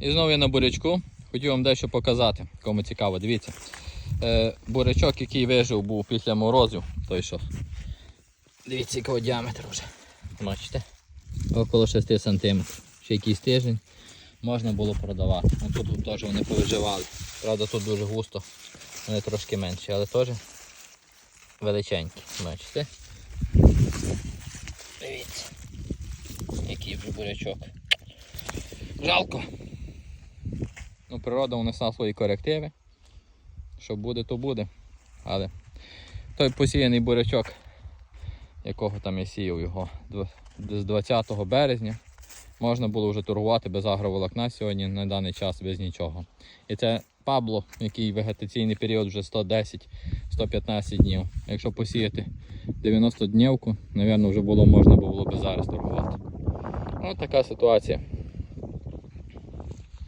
І знову я на бурячку. Хотів вам дещо показати, кому цікаво. Дивіться. Е, бурячок, який вижив, був після морозів, той що. Дивіться, якого діаметр вже. Бачите? Около 6 см. Ще якийсь тиждень можна було продавати. Ну, тут теж вони повиживали. Правда, тут дуже густо, вони трошки менші, але теж величенькі. Бачите? Дивіться. Який вже бурячок. Жалко. Природа унесла свої корективи. Що буде, то буде. Але той посіяний бурячок, якого там я сіяв його з 20 березня, можна було вже торгувати без агроволокна сьогодні на даний час без нічого. І це Пабло, який вегетаційний період вже 110-115 днів. Якщо посіяти 90 днівку, напевно, вже було можна було би зараз торгувати. Ось така ситуація.